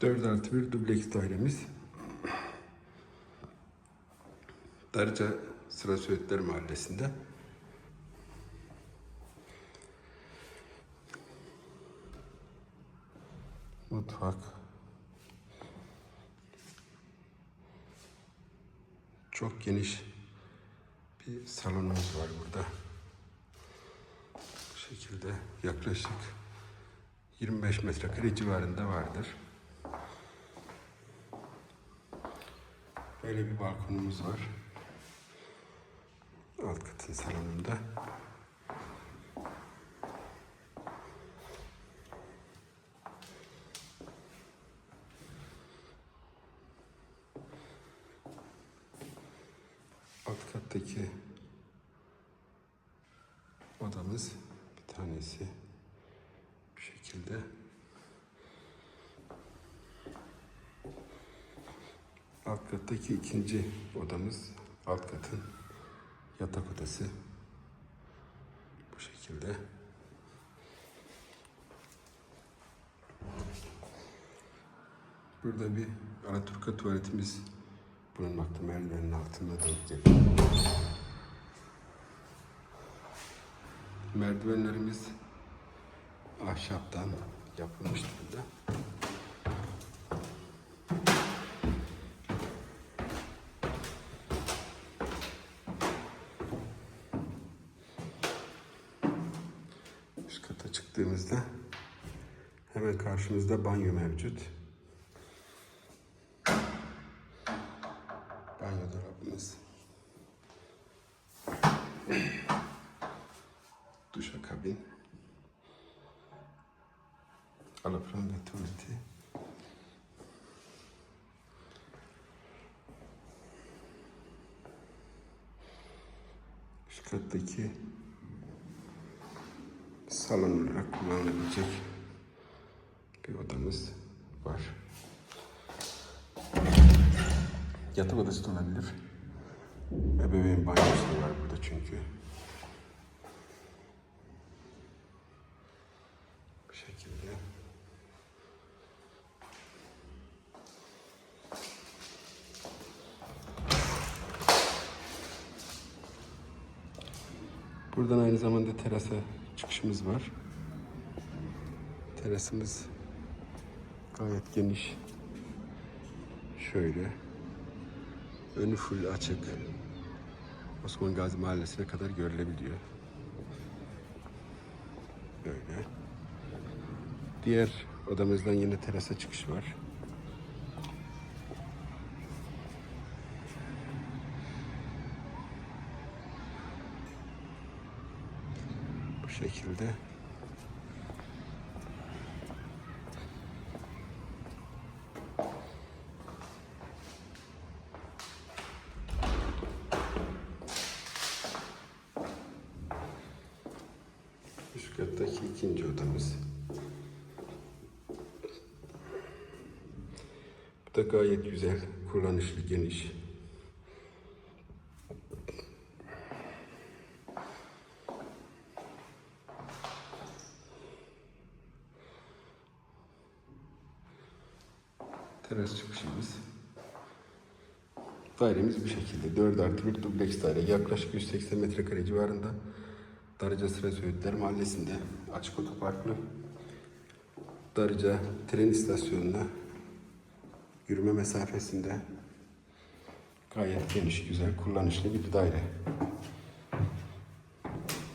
4 artı 1 dubleks dairemiz. Darıca Sıra Söğütler Mahallesi'nde. Mutfak. Çok geniş bir salonumuz var burada. Bu şekilde yaklaşık 25 metrekare civarında vardır. Böyle bir balkonumuz var. Alt katın salonunda. Alt kattaki odamız bir tanesi bu şekilde. Alt kattaki ikinci odamız alt katın yatak odası. Bu şekilde. Burada bir Alaturka tuvaletimiz bulunmakta merdivenin altında denk. Merdivenlerimiz ahşaptan yapılmış durumda. Çıktığımızda hemen karşımızda banyo mevcut. Banyo dolabımız. Duşakabin. Alafran ve tuvaleti. Üst kattaki salon olarak kullanılabilecek bir odamız var. Yatak odası da olabilir. Ebeveyn banyosu da var burada çünkü. Bu şekilde. Buradan aynı zamanda terasa çıkışımız var. Terasımız gayet geniş. Şöyle. Önü full açık. Osman Gazi Mahallesi'ne kadar görülebiliyor. Böyle. Diğer odamızdan yine terasa çıkış var. Şekilde. Üst kattaki ikinci odamız. Bu da gayet güzel, kullanışlı, geniş. Teras çıkışımız. Dairemiz bu şekilde. 4 artı 1 dubleks daire. Yaklaşık 180 metrekare civarında. Darıca Sıra Söğütler Mahallesi'nde açık otoparklı. Darıca tren istasyonuna yürüme mesafesinde gayet geniş, güzel, kullanışlı bir daire.